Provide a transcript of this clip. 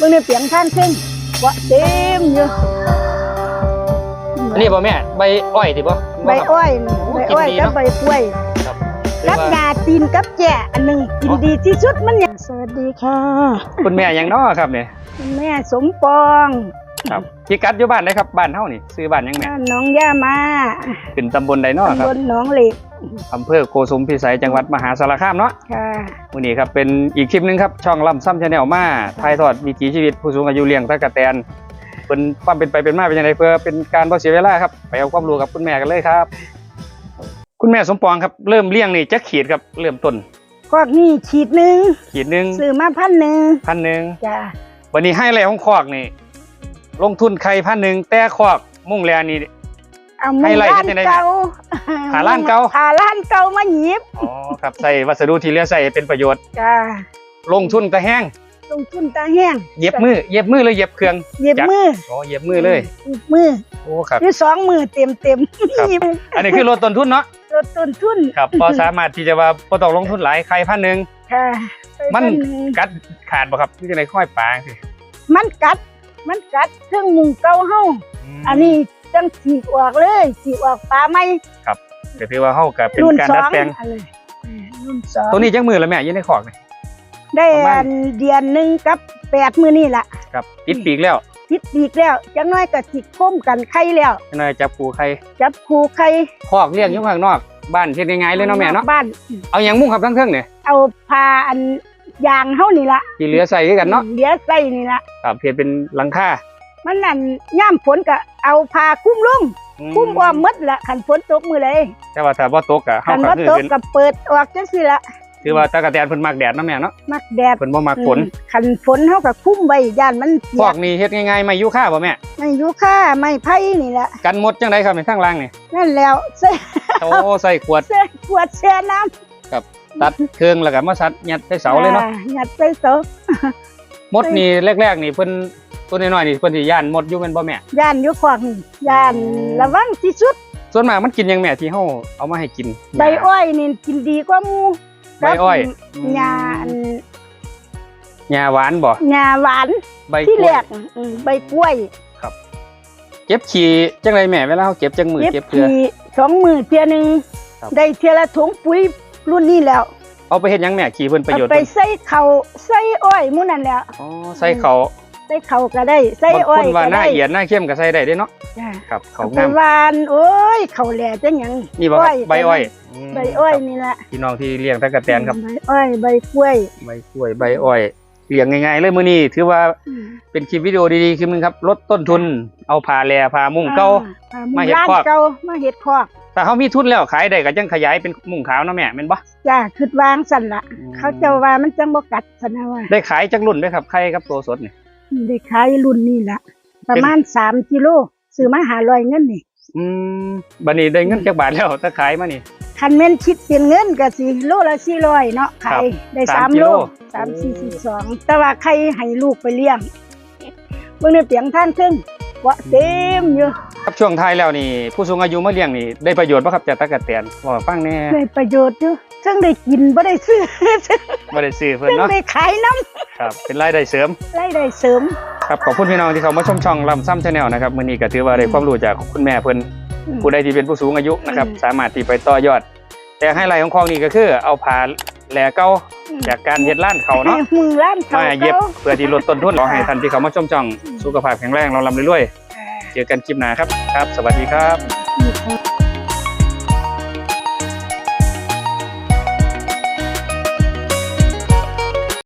เบิ่งในเปียงท่านซึ่งเกาะเต็มอยู่อันนี้บ่แม่ใบอ้อยติบ่ใบอ้อยนี่ใบอ้อยกินดีกับเนาะใบกล้วยครับกับยาตีนกับแจ่อันหนึงกินดีที่สุดมันเนี่ยสวัสดีค่ะ คุณแม่หยังน้อครับเนี่ยคุณแม่สมปองครับพี่กัดอยู่บ้านไหนครับบ้านเฮานี่ซื้อบ้านหยังแม่บ้านหน้องย่ามาเป็นตำบลใดน้อคตำรับบลหนองเหล็ก อำเภอโกสุมพิสัยจังหวัดมหาสารคามเนาะค่ะวันนี้ครับเป็นอีกคลิปหนึงครับช่องลำซ้ำชาแนลมาถ่ายทอดวิถีชีวิตผู้สูงอายุเลี้ยงตะกะแตนเป็นความเป็นไปเป็นมาเป็นยังไงเพื่อเป็นการบ่เสียเวลาครับไปเอาความรู้กับคุณแม่กันเลยครับ คุณแม่สมปองครับเริ่มเลี้ยงนี่จักขีดครับเริ่มต้นคอกนี่ขีดหนึ่งขีดหนึ่งซื้อมาพันหนึ่งพันหนึ่งจ้ะวันนี้ให้อะไรของคอกนี่ลงทุนไข่พันหนึ่งแต่คอกมุ่งแลนี่ เอามืให้อไล่ล้านที่ไหนเก่าหาล้านเก่า หาล้านเก่ามาหยิบอ๋อครับใส่วัสดุที่เหลือใส่เป็นประโยชน์ จ้ะลงทุนแต่แห้งลงทุนตาแห้งเย็บมือเย็บมือเลยเย็บเครื่องเย็บจักรมืออ๋อเย็บมือเลยอีกมือโอ้ครับอยู่สองมือเต็มเต็มๆครับ หยิบอันนี้คือลดต้นทุนเนาะลดต้นทุนครับพอสามารถที่จะว่าพอต้องลงทุนหลายไข่พันหนึ่งค่ะมันไปพัหง กัดขาดบ่ครับที่จะไหนค่อยปางสิมันกัด มันกัดเครื่องมุงเก่าเฮา อันนี้ จังฉีกออกเลยฉีกออกปลาไหมก็ถือว่าเฮากับเป็นรุ่นการสอดัดงแปลง อันเลยอืมรุ่นสองตัวนี้จังมือแล้วแม่อยืนในขอกนี่ ได้ประมาณอันเดือนหนึ่งกับแปดมือนี่ล่ะครับติดปีกแล้วพิดปีกแล้วจังน้อยก็สิคมกันไข่แล้วจังหน่อยจับปูไข่จับคูไข่คอกเลี้ยงอยู่ข้างนอก บ้านเฮ็ดง่ายๆเลยเนาะแม่เนาะบ้าน เอาหยังมุ่งครับทั้งเทิงเนี่ยเอาพาอันยางเฮานี่ล่ะที่เหลือใส่คือกันเนาะเหลือใส่นี่ล่ะครับเฮ็ดเป็นหลังคา มันนั่นย่ามฝนก็เอาพาคลุ้มลงอืคลุ้มอ้อมหมดละคันฝนตกมื้อใดแต่ว่าถ้าบ่ตกก็เฮาคันก็ว่าคือตกเป็นก็เปิดออกจังซี่ละถือว่าตะกะแตนเพิ่นมักแดดเนาะแม่เนาะมักแดดเพิ่นบ่มักฝนอืมคันฝนเฮาก็คลุ้มไว้ย่านมันเปีคยอกกนี่เฮ็ดง่ายๆไม่อยู่ค่าบ่แม่ไม่อยู่ค่าไม่ไผ่นี่ล่ะกันหมดจังไดครับในข้างล่างนี่นั่นแล้วใส่โอ้ใส่ขวดใส่ขวดแช่น้ำตัดเครื่องแล้วก็มาซัดยัดใส่เสาเลยเนาะอ่ยัดใส่เสามดนี่แรกๆนี่เพิ่น ตัวน้อยๆนี่เพิ่นสิย่านมดอยู่แม่นบ่แม่ย่านอยู่ขวางนี่ย่านระวังที่สุด ส่วนมากมันกินหยังแม่ที่เฮาเอามาให้กินใบอ้อยนี่กินดีกว่าหมูใบอ้อยหญ้าอันหญ้าหวานบ่หญ้าหวานใบที่กล้แรวยกอืมใบกล้วยเก็บขี้จังไรแม่เวลาเฮาเก็บจังมือเก็บเก็บเกลือทีสองมือเทียหนึงครับได้เทียละถุงปุ๋ยรุ่นนี้แล้วเอาไปเฮ็ดหยังแม่ขี้เพิ่นประเอาโยชน์ไปเพิ่นใส่ข้าวใส่อ้อยหมู่นั่นแหล้วอ๋อใส่ข้าว ใส่ข้าวก็ได้ใส่บางอ้อคยนว่าก็หน้าได้เอียดหน้าเข้มก็ใส่ได้เด้เนาะจ้ะครับข้าวไปงามหวานโอ้ยข้าวแหล่จังหยังนี่บ่ครับใบอ้อยมใบอ้อยครับนี่แหละพี่น้องที่เลี้ยงตะกะแตนครับใบอ้อยใบกล้วยใบกล้วยใบอ้อยเลี้ยงง่ายๆเลยมื้อนี้ถือว่าเป็นคลิปวิดีโอดีๆคลิปหนึงครับลดต้นทุนเอาผ้าแลผ้ามุ้งเก่าอ่มาเฮ็ดร้นคอกเก่ามาเฮ็ดคอกแต่เขามีทุนแล้วขายได้ก็จังขยายเป็นมุ้งขาวเนาะแม่แม่นบ่จ้าคิดวางสั่นละเขาเจ้าว่ามันจังบ่กัดสนะว่าได้ขายจักรุ่นด้วยครับไข่ครับตัวสดนี่ ได้ขายรุ่นนี้ละประมาณสามกิโลซื้อมาหาร้อยเงินนี่ อืมบัดนี้ได้เงินจักบาทแล้วถ้าขายมานี่คันแม่นคิดเป็นเงินก็สิโลละสี่ร้อยเนาะขายได้สาสามมกิโลโลสามสี่สิบสองแต่ว่าใครให้ลูกไปเลี้ยงเบิ่งในเปียงท่านครึ่งเกาะเต็มอยู่ครับช่วงท้ายแล้วนี่ ผู้สูงอายุมาเลี้ยงนี่ได้ประโยชน์ป่ะครับจากตะกะแตนบอกให้ฟังแหน่ได้ประโยชน์อยู่ซึ่งได้กินบ่ได้ซื้อบ่ได้ซื้อเพิ่นซึ่งเนาะได้ขายน้ ครับเป็นรายได้เสริมำรายได้เสริมครับขอบคุณพี่น้องที่เขามาชมช่องลำซ้ำชาแนลนะครับมื้อนี้ก็ถือว่าได้ความรู้จากคุณแม่เพิ่นอืมผู้ใดที่เป็นผู้สูงอายุนะครับอืมสามารถที่ไปต่อยอด แต่ไฮไลท์ของของนี่ก็คือ เอาผ้าแหลเก่าจากการเฮ็ดร้านเขาเนาะมือร้านเขามาเย็บเขาเพื่อที่ลดต้นทุนขอให้ท่านที่เขามาชมช่องอืมสุขภาพแข็งแรงเราลำรวยๆเจอกันคลิปหน้าครับครับ สวัสดีครับอืม